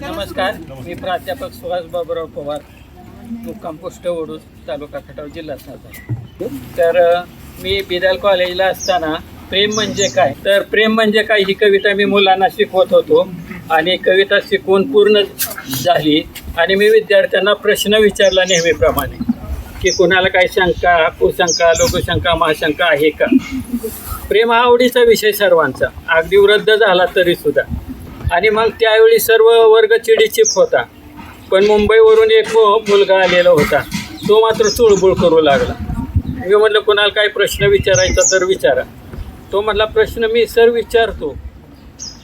नमस्कार मी प्राध्यापक सुहास बाबूराव पवार मुक्काम पोस्ट ओढूस तालुका खटाव जिल्हा सातारा. तर मी बिदाल कॉलेजला असताना प्रेम म्हणजे काय? तर प्रेम म्हणजे काय? ही कविता मी मुलांना शिकवत होतो आणि कविता शिकवून पूर्ण झाली आणि मी विद्यार्थ्यांना प्रश्न विचारला नेहमीप्रमाणे की कुणाला काही शंका कुशंका लोकशंका महाशंका आहे का? प्रेम हा आवडीचा विषय सर्वांचा. अगदी वृद्ध झाला तरी सुद्धा. आणि मग त्यावेळी सर्व वर्ग चिडीचिप होता. पण मुंबईवरून एक मुलगा आलेला होता. तो मात्र चुळबुळ करू लागला. मी म्हटलं कोणाला काही प्रश्न विचारायचा तर विचारा. तो म्हटला प्रश्न मी सर विचारतो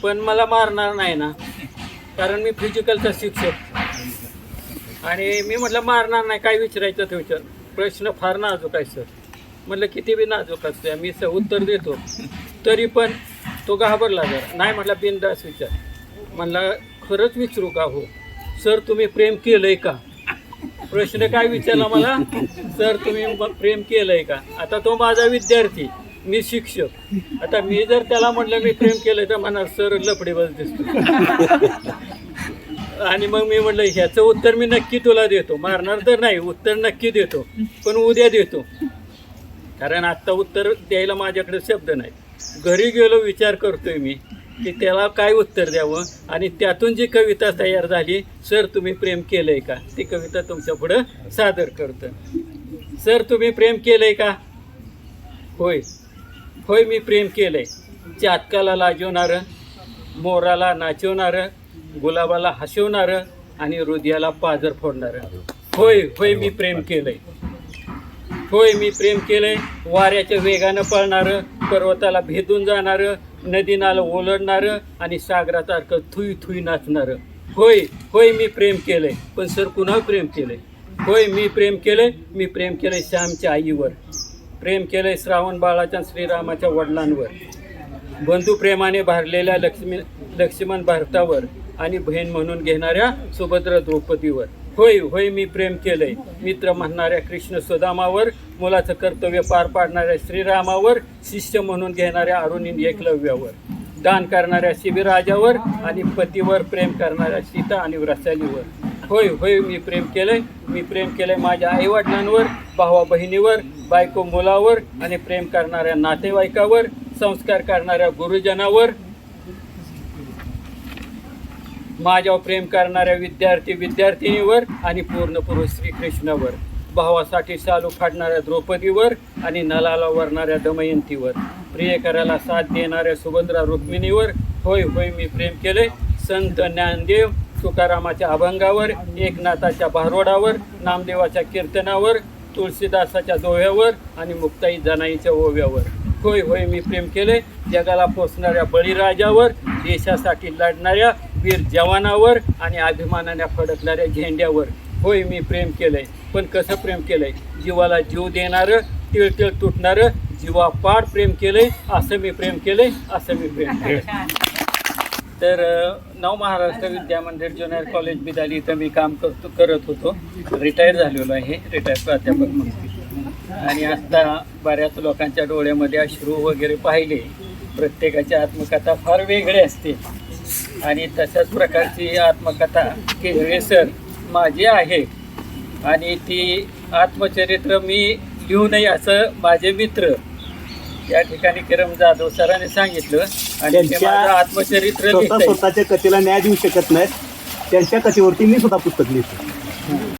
पण मला मारणार नाही ना कारण मी फिजिकलचा शिक्षक. आणि मी म्हटलं मारणार नाही काय विचारायचं ते विचार. प्रश्न फार नाजूक आहे सर. म्हटलं किती बी नाजूक असते मी स उत्तर देतो. तरी पण तो घाबरला जर. नाही म्हटलं बिनदास विचार. म्हणला खरंच विचारू का हो? सर तुम्ही प्रेम केलंय का? प्रश्न काय विचारला मला? सर तुम्ही प्रेम केलंय का? आता तो माझा विद्यार्थी मी शिक्षक. आता मी जर त्याला म्हटलं मी प्रेम केलंय तर म्हणा सर लपडे बस दिसतो आणि मग मी म्हटलं ह्याचं उत्तर मी नक्की तुला देतो. मारणार तर नाही उत्तर नक्की देतो पण उद्या देतो. कारण आत्ता उत्तर द्यायला माझ्याकडे शब्द नाही. घरी गेलो विचार करतोय मी. की त्याला काय उत्तर द्यावं? आणि त्यातून जी कविता तयार झाली सर तुम्ही प्रेम केलंय का? ती कविता तुमच्या पुढं सादर करतं. सर तुम्ही प्रेम केलंय का? होय. होय मी प्रेम केलंय. चातकाला लाजवणारं मोराला नाचवणारं गुलाबाला हसवणारं आणि हृदयाला पाजर फोडणारं. होय होय मी प्रेम केलंय. होय मी प्रेम केलंय. वाऱ्याच्या वेगानं पळणारं पर्वताला भेदून जाणारं नदीनाला ओलडणारं आणि सागरासारखं थुई थुई नाचणारं. होय होय मी प्रेम केलंय पण सर पुन्हा प्रेम केलंय? होय मी प्रेम केलंय मी प्रेम केलंय श्यामच्या आईवर. प्रेम केलंय श्रावण बाळाच्या श्रीरामाच्या वडिलांवर. बंधू प्रेमाने भरलेल्या लक्ष्मी लक्ष्मण भारतावर आणि बहीण म्हणून घेणाऱ्या सुभद्र द्रौपदीवर. होय होय मी प्रेम केलंय. मित्र म्हणणाऱ्या कृष्ण सुदामावर मुलाचं कर्तव्य पार पाडणाऱ्या श्रीरामावर शिष्य म्हणून घेणाऱ्या अरुणी एकलव्यावर दान करणाऱ्या शिबिराजावर आणि पतीवर प्रेम करणाऱ्या सीता आणि व्रसालीवर होय होय मी प्रेम केलंय. मी प्रेम केलंय माझ्या आईवडिलांवर भावा बहिणीवर बायको मुलावर आणि प्रेम करणाऱ्या नातेवाईकावर संस्कार करणाऱ्या गुरुजनावर माझ्यावर प्रेम करणाऱ्या विद्यार्थी विद्यार्थिनीवर आणि पूर्ण पुरुष श्रीकृष्णावर भावासाठी सालू फाडणाऱ्या द्रौपदीवर आणि नलाला वरणाऱ्या दमयंतीवर प्रियकराला साथ देणाऱ्या सुभद्रा रुक्मिणीवर होय होय मी प्रेम केले. संत ज्ञानदेव तुकारामाच्या अभंगावर एकनाथाच्या भारोडावर नामदेवाच्या कीर्तनावर तुळशीदासाच्या दोह्यावर आणि मुक्ताई जनाईच्या ओव्यावर. होय होय मी प्रेम केले. जगाला पोचणाऱ्या बळीराजावर देशासाठी लढणाऱ्या वीर जवानावर आणि अभिमानाने फडकणाऱ्या झेंड्यावर. होय मी प्रेम केलंय पण कसं प्रेम केलंय? जीवाला जीव देणारं तिळ तिळ तुटणारं जीवापाड प्रेम केलंय असं मी प्रेम केलंय असं मी प्रेम केलंय. तर नव महाराष्ट्र विद्या मंदिर ज्युनियर कॉलेज बिदाली इथं मी काम करतो करत होतो. रिटायर झालेलो आहे रिटायर प्राध्यापक म्हणून. आणि आता बऱ्याच लोकांच्या डोळ्यामध्ये अश्रू वगैरे पाहिले. प्रत्येकाची आत्मकथा फार वेगळी असते. आणि तशाच प्रकारची आत्मकथा केळवे सर माझी आहे. आणि ती आत्मचरित्र मी लिहू नये असं माझे मित्र या ठिकाणी किरम जाधव सरांनी सांगितलं. आणि ते त्यांच्या माझं आत्मचरित्र स्वतः लिहितंय. स्वतःच्या कथेला न्याय देऊ शकत नाहीत. त्यांच्या कथेवरती मी स्वतः पुस्तक लिहितो